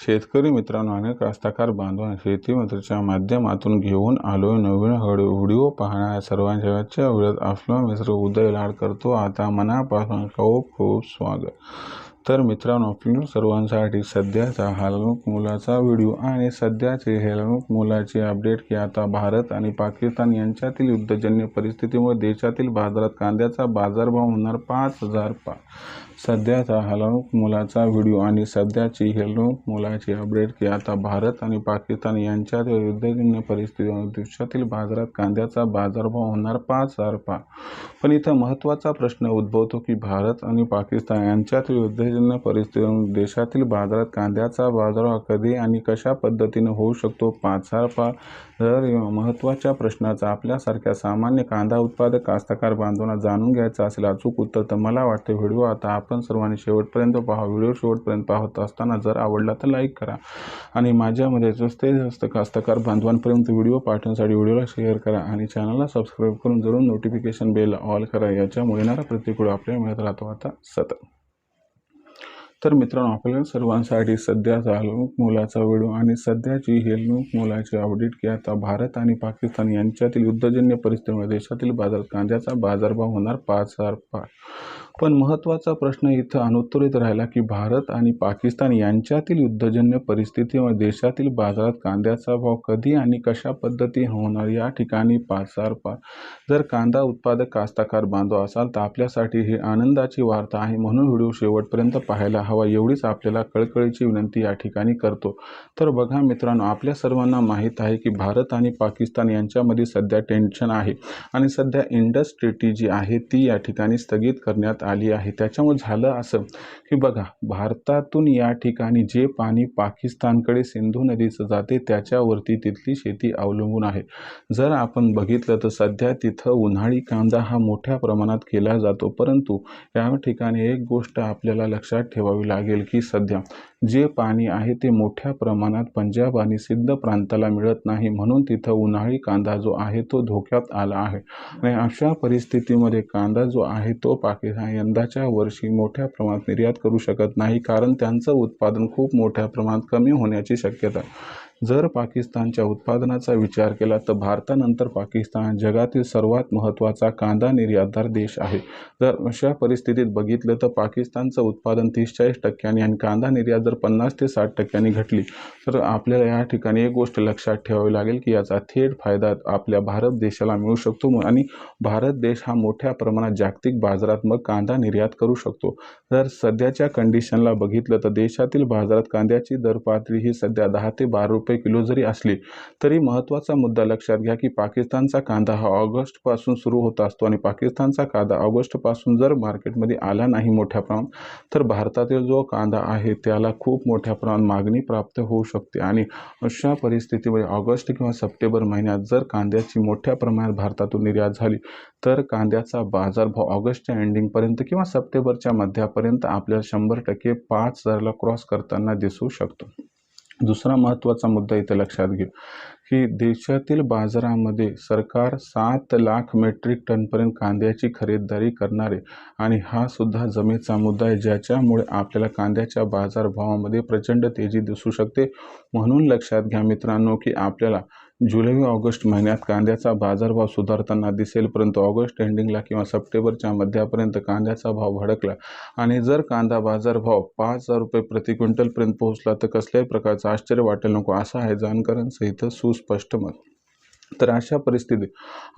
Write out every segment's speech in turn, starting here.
शेतकरी मित्रांनो आणि कास्तकार बांधवांनो शेतीमंत्रीच्या माध्यमातून घेऊन आलो नवीन हळू व्हिडिओ पाहणाऱ्या सर्वांच्या आजच्या व्हिडिओत आपला मित्र उदय लाड करतो आता मनापासून खूप खूप स्वागत. तर मित्रांनो आपल्या सर्वांसाठी सध्याचा हलवूक मुलाचा व्हिडिओ आणि सध्याचे हेलवूक मुलाचे अपडेट की आता भारत आणि पाकिस्तान यांच्यातील युद्धजन्य परिस्थितीमुळे देशातील बाजारात कांद्याचा बाजारभाव होणार पाच हजार पा सध्याचा हलवूक मुलाचा व्हिडिओ आणि सध्याची हेलवूक मुलाची अपडेट की आता भारत आणि पाकिस्तान यांच्यातील युद्धजन्य परिस्थितीमुळे देशातील बाजारात कांद्याचा बाजारभाव होणार पाच हजार पा पण इथं महत्त्वाचा प्रश्न उद्भवतो की भारत आणि पाकिस्तान यांच्यातील युद्धजन्य परिस्थिती देशातील बाजारात कांद्याचा बाजारभाव कधी आणि कशा पद्धतीने होऊ शकतो? पाचार पा जर महत्त्वाच्या प्रश्नाचा आपल्यासारख्या सामान्य कांदा उत्पादक कास्तकार बांधवांना जाणून घ्यायचं असेल अचूक उत्तर तर मला वाटते व्हिडिओ आता आपण सर्वांनी शेवटपर्यंत पहा. व्हिडिओ शेवटपर्यंत पाहत असताना जर आवडला तर लाईक करा आणि माझ्यामध्ये जास्त जास्त कास्तकार बांधवांपर्यंत व्हिडिओ पाठवण्यासाठी व्हिडिओला शेअर करा आणि चॅनलला सबस्क्राईब करून जरूर नोटिफिकेशन बेल ऑल करा. याच्यामुळे येणारा प्रत्येक व्हिडिओ आपल्याला मिळत राहतो. आता सतत तर मित्रांनो आपल्या सर्वांसाठी सध्याचा हलमुख मुलाचा व्हिडिओ आणि सध्याची हेलमुख मुलाची अपडेट की आता भारत आणि पाकिस्तान यांच्यातील युद्धजन्य परिस्थितीमुळे देशातील बाजारात कांद्याचा बाजारभाव होणार पाच हजार पाच पण महत्त्वाचा प्रश्न इथं अनुत्तरित राहिला की भारत आणि पाकिस्तान यांच्यातील युद्धजन्य परिस्थितीमुळे देशातील बाजारात कांद्याचा भाव कधी आणि कशा पद्धती होणार या ठिकाणी पाचार पा पाच जर कांदा उत्पादक कास्ताकार बांधव असाल तर आपल्यासाठी ही आनंदाची वार्ता आहे म्हणून व्हिडिओ शेवटपर्यंत पाहायला हवा एवढीच आपल्याला कळकळीची विनंती या ठिकाणी करतो. तर बघा मित्रांनो आपल्या सर्वांना माहीत आहे की भारत आणि पाकिस्तान यांच्यामध्ये सध्या टेन्शन आहे आणि सध्या इंडस्ट्रीटी जी आहे ती या ठिकाणी स्थगित करण्यात आली आहे. त्याच्यामुळे झालं असं की बघा भारतातून या ठिकाणी जे पाणी पाकिस्तानकडे सिंधू नदीचं जाते त्याच्यावरती तिथली शेती अवलंबून आहे. जर आपण बघितलं तर सध्या तिथं उन्हाळी कांदा हा मोठ्या प्रमाणात केला जातो. परंतु या ठिकाणी एक गोष्ट आपल्याला लक्षात ठेवावी लागेल की सध्या जे पाणी आहे ते मोठ्या प्रमाणात पंजाब आणि सिद्ध प्रांताला मिळत नाही. म्हणून तिथं उन्हाळी कांदा जो आहे तो धोक्यात आला आहे. आणि अशा परिस्थितीमध्ये कांदा जो आहे तो पाकिस्तान यंदाच्या वर्षी मोठ्या प्रमाणात निर्यात करू शकत नाही कारण त्यांचं उत्पादन खूप मोठ्या प्रमाणात कमी होण्याची शक्यता. जर पाकिस्तानच्या उत्पादनाचा विचार केला तर भारतानंतर पाकिस्तान जगातील सर्वात महत्त्वाचा कांदा निर्यातदार देश आहे. जर अशा परिस्थितीत बघितलं तर पाकिस्तानचं उत्पादन तीस चाळीस टक्क्यांनी आणि कांदा निर्यात जर पन्नास ते साठ टक्क्यांनी घटली तर आपल्याला या ठिकाणी एक गोष्ट लक्षात ठेवावी लागेल की याचा थेट फायदा आपल्या भारत देशाला मिळू शकतो आणि भारत देश हा मोठ्या प्रमाणात जागतिक बाजारात मग कांदा निर्यात करू शकतो. जर सध्याच्या कंडिशनला बघितलं तर देशातील बाजारात कांद्याची दर पातळी ही सध्या दहा ते बारा रुपये किलो जरी असली तरी महत्त्वाचा मुद्दा लक्षात घ्या की पाकिस्तानचा कांदा हा ऑगस्टपासून सुरू होत असतो आणि पाकिस्तानचा कांदा ऑगस्टपासून जर मार्केटमध्ये आला नाही मोठ्या प्रमाणात तर भारतातील जो कांदा आहे त्याला खूप मोठ्या प्रमाणात मागणी प्राप्त होऊ शकते. आणि अशा परिस्थितीमध्ये ऑगस्ट किंवा सप्टेंबर महिन्यात जर कांद्याची मोठ्या प्रमाणात भारतातून निर्यात झाली तर कांद्याचा बाजारभाव ऑगस्टच्या एंडिंगपर्यंत किंवा सप्टेंबरच्या मध्यापर्यंत आपल्याला शंभर टक्के पाच हजारला क्रॉस करताना दिसू शकतो. दुसरा महत्त्वाचा मुद्दा इथे लक्षात घेऊ. की देशातील बाजारामध्ये सरकार सात लाख मेट्रिक टनपर्यंत कांद्याची खरेदीदारी करणारे आणि हा सुद्धा जमेचा मुद्दा आहे ज्याच्यामुळे आपल्याला कांद्याच्या बाजारभावामध्ये प्रचंड तेजी दिसू शकते. म्हणून लक्षात घ्या मित्रांनो की आपल्याला जुलै व ऑगस्ट महिन्यात कांद्याचा बाजारभाव सुधारताना दिसेल परंतु ऑगस्ट एंडिंगला किंवा सप्टेंबरच्या मध्यापर्यंत कांद्याचा भाव भडकला. आणि जर कांदा बाजारभाव पाच हजार रुपये प्रति क्विंटलपर्यंत पोहोचला तर कसल्याही प्रकारचं आश्चर्य वाटेल नको असं आहे जानकरांसहित सुस्पष्ट मत. तर अशा परिस्थितीत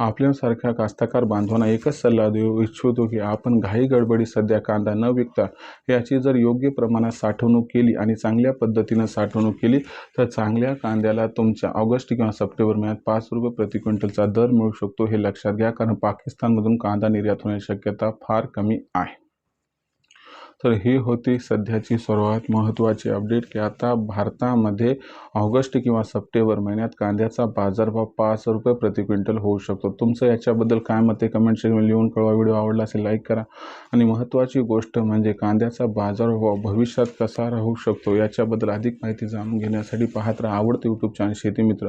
आपल्यासारख्या कास्तकार बांधवांना एकच सल्ला देऊ इच्छितो की आपण घाई गडबडी सध्या कांदा न विकता याची जर योग्य प्रमाणात साठवणूक केली आणि चांगल्या पद्धतीनं साठवणूक केली तर चांगल्या कांद्याला तुमच्या ऑगस्ट किंवा सप्टेंबर महिन्यात पाच रुपये प्रति क्विंटलचा दर मिळू शकतो हे लक्षात घ्या कारण पाकिस्तानमधून कांदा निर्यात होण्याची शक्यता फार कमी आहे. तर ही होती सध्याची सर्वात महत्त्वाची अपडेट की आता भारतामध्ये ऑगस्ट किंवा सप्टेंबर महिन्यात कांद्याचा बाजारभाव पाच रुपये प्रति क्विंटल होऊ शकतो. तुमचं याच्याबद्दल काय मत आहे? कमेंट सेक्शनमध्ये लिहून कळवा. व्हिडिओ आवडला असेल लाईक करा. आणि महत्त्वाची गोष्ट म्हणजे कांद्याचा बाजारभाव भविष्यात कसा राहू शकतो याच्याबद्दल अधिक माहिती जाणून घेण्यासाठी पाहत राहा आवडते यूट्यूब चॅनल शेतीमित्र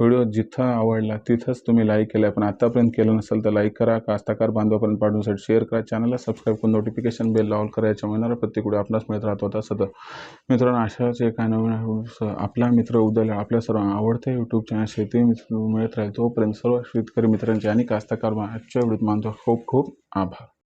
व्हिडिओ जिथं आवडला तिथंच तुम्ही लाईक केला पण आतापर्यंत केलं नसेल तर लाईक करा. कास्ताकार बांधवापर्यंत पाठवण्यासाठी शेअर करा. चॅनलला सबस्क्राईब करून नोटिफिकेशन बेल ऑल करा. याच्यामुळे मिळणारा प्रत्येक व्हिडिओ आपणास मिळत राहतो आता सतत. मित्रांनो अशाच एका नवीन आपला मित्र उद्याला आपल्या सर्व आवडते यूट्यूब चॅनल शेती मिळत राहील. तोपर्यंत सर्व शेतकरी मित्रांचे आणि कास्तकार आजच्या व्हिडिओत मानतो. खूप खूप आभार.